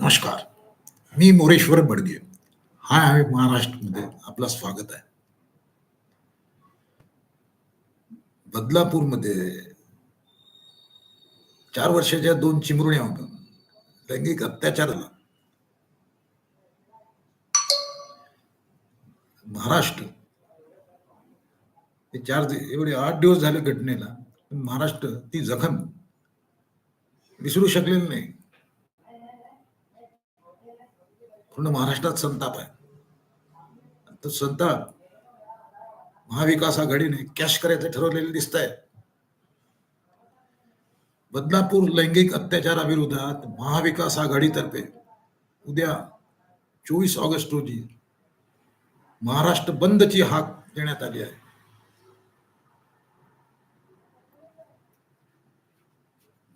नमस्कार. मी मोरेश्वर बडगे. हाय आहे महाराष्ट्रमध्ये आपलं स्वागत आहे. बदलापूरमध्ये चार वर्षाच्या दोन चिमुरड्या होत्या. लैंगिक अत्याचार झाला. महाराष्ट्र. हे चार एवढे आठ दिवस झाले घटनेला. पण महाराष्ट्र ती जखम. विसरू शकलेली नाही. पूर्ण महाराष्ट्रात संताप आहे. तो संताप महाविकास आघाडीने कॅश करायचं ठरवलेलं दिसत आहे बदलापूर लैंगिक अत्याचाराविरोधात महाविकास आघाडीतर्फे उद्या चोवीस ऑगस्ट रोजी महाराष्ट्र बंदची हाक देण्यात आली आहे.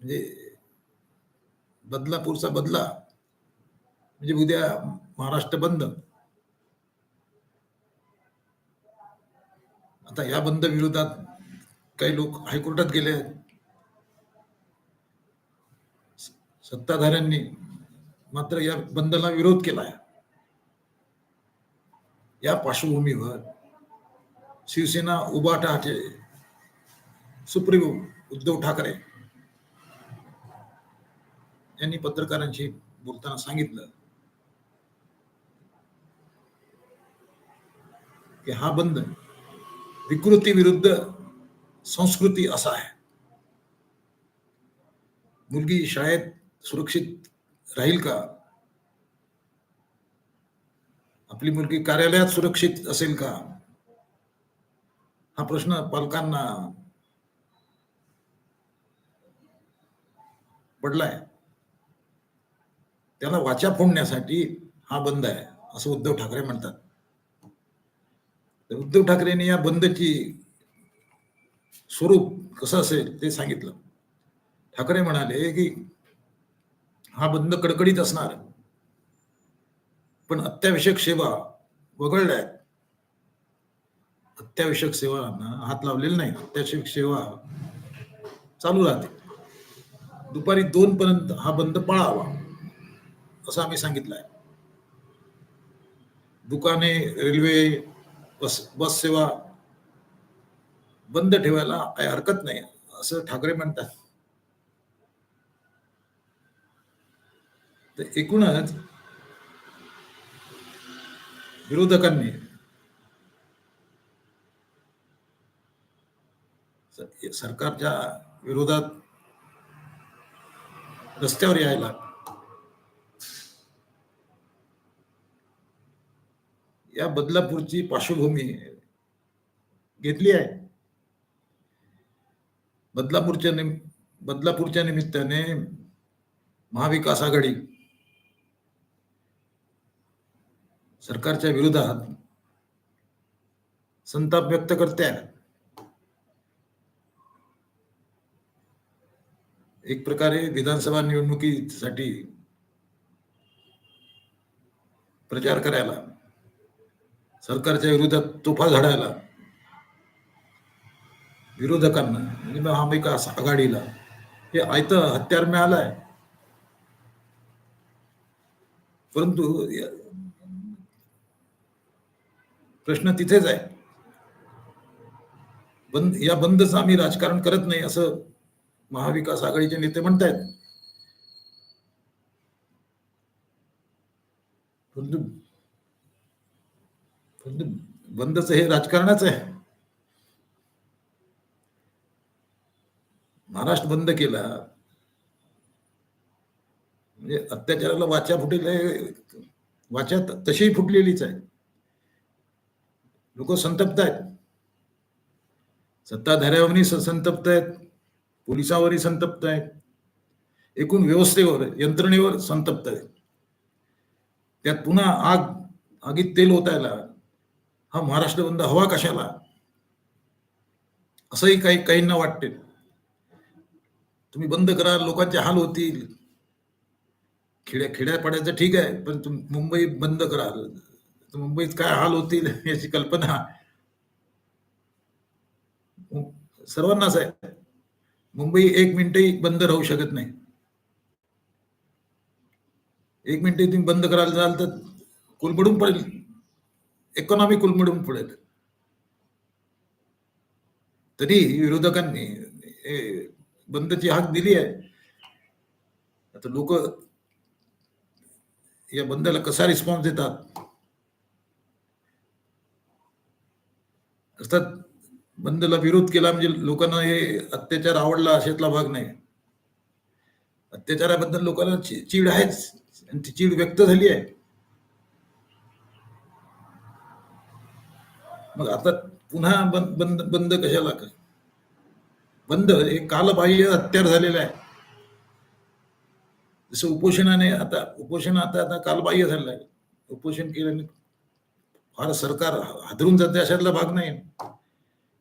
म्हणजे बदलापूरचा बदला म्हणजे उद्या महाराष्ट्र बंद. आता या बंद विरोधात काही लोक हायकोर्टात गेले आहेत. सत्ताधाऱ्यांनी मात्र या बंदला विरोध केला आहे या पार्श्वभूमीवर शिवसेना उबाटाचे सुप्रीमो उद्धव ठाकरे यांनी पत्रकारांशी बोलताना सांगितलं. की हा बंद विकृती विरुद्ध संस्कृती असा आहे मुलगी शाळेत सुरक्षित राहील का? आपली मुलगी कार्यालयात सुरक्षित असेल का? हा प्रश्न पालकांना पडलाय. त्याला वाचा फोडण्यासाठी हा बंद आहे असं उद्धव ठाकरे म्हणतात. उद्धव ठाकरेंनी या बंदची स्वरूप कसं असेल ते सांगितलं. ठाकरे म्हणाले की हा बंद कडकडीत असणार. पण अत्यावश्यक सेवा वगळल्या आहेत. अत्यावश्यक सेवांना हात लावलेला नाही अत्यावश्यक सेवा चालू राहते. दुपारी दोन पर्यंत हा बंद पाळावा असं आम्ही सांगितलं आहे दुकाने रेल्वे बस बस सेवा बंद ठेवायला काही हरकत नाही असं ठाकरे म्हणतात. तर एकूणच विरोधकांनी सरकारच्या विरोधात रस्त्यावर यायला या बदलापूरची पार्श्वभूमी घेतली आहे. बदलापूरच्या निम बदलापूरच्या निमित्ताने महाविकास आघाडी सरकारच्या विरोधात संताप व्यक्त करते एक प्रकारे विधानसभा निवडणुकीसाठी प्रचार करायला सरकारच्या विरोधात तोफा झाडायला. विरोधकांना म्हणजे महाविकास आघाडीला? हे आयत हत्यार मिळालाय. परंतु प्रश्न तिथेच आहे. बंद या बंदच आम्ही राजकारण करत नाही असं महाविकास आघाडीचे नेते म्हणतायत. परंतु म्हणजे बंदच हे राजकारणच आहे. महाराष्ट्र बंद केला. म्हणजे अत्याचाराला वाचा फुटेल वाचा तशीही फुटलेलीच आहे. लोक संतप्त आहेत. सत्ताधाऱ्यावरही संतप्त आहेत. पोलिसावरही संतप्त आहेत. एकूण व्यवस्थेवर यंत्रणेवर संतप्त आहेत. त्यात पुन्हा आग आगीत तेल ओतायला हा महाराष्ट्र बंद हवा कशाला? असंही काही काहींना वाटते. तुम्ही बंद करा लोकांचे हाल होतील. खेड्या खेड्यापाड्याचं ठीक आहे पण तुम मुंबई बंद करा. मुंबईत काय हाल होतील याची कल्पना. सर्वांनाच आहे. मुंबई एक मिनिटही बंद राहू शकत नाही. एक मिनिटही तुम्ही बंद करायला जाल तर कोलबडून पडेल. इकॉनॉमी कुलबडून पडेल तरी विरोधकांनी हे बंदची हाक दिली आहे. आता लोक या बंदला कसा रिस्पॉन्स देतात? अर्थात बंदला विरोध केला म्हणजे लोकांना हे अत्याचार आवडला अशातला भाग नाही. अत्याचाराबद्दल लोकांना चीड आहेच. आणि ती चीड व्यक्त झाली आहे. मग आता पुन्हा बंद बंद बंद कशाला काय बंद हे कालबाह्य हत्यार झालेलं आहे. जसं उपोषणाने आता उपोषण आता आता कालबाह्य झालेलं आहे उपोषण केल्याने फार सरकार हादरून जाते अशातला भाग नाही.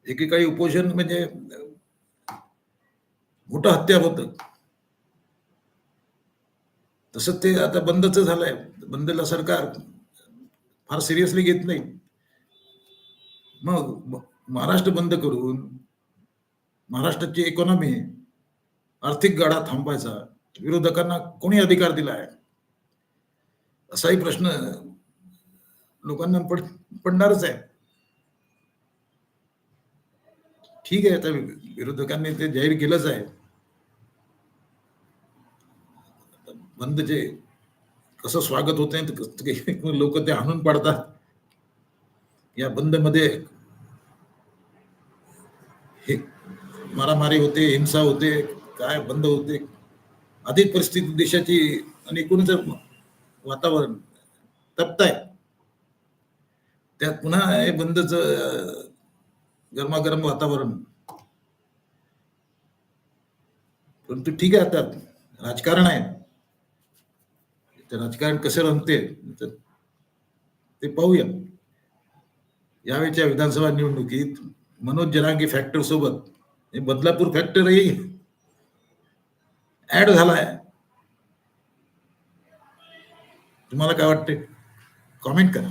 एकेकाळी उपोषण म्हणजे मोठं हत्यार होत. तसं ते आता बंदच झालंय. बंदला सरकार फार सिरियसली घेत नाही. मग महाराष्ट्र बंद करून महाराष्ट्राची इकॉनॉमी आर्थिक गाडा थांबायचा विरोधकांना कोणी अधिकार दिला आहे असाही प्रश्न लोकांना पड पडणारच आहे. ठीक आहे आता विरोधकांनी ते जाहीर केलंच आहे. बंद जे कसं स्वागत होत लोक ते आणून पाडतात? या बंदमध्ये हे मारामारी होते हिंसा होते काय बंद होते. अधिक परिस्थिती देशाची आणि एकूणच वातावरण तप्त आहे त्यात पुन्हा हे बंदच गरमागरम वातावरण. परंतु ठीक आहे आता राजकारण आहे. ते राजकारण कसं रंगते तर ते पाहूया. यावेळच्या विधानसभा निवडणुकीत मनोज जरांगे फॅक्टर सोबत हे बदलापूर फॅक्टरही ऍड झालाय. तुम्हाला काय वाटते कॉमेंट करा.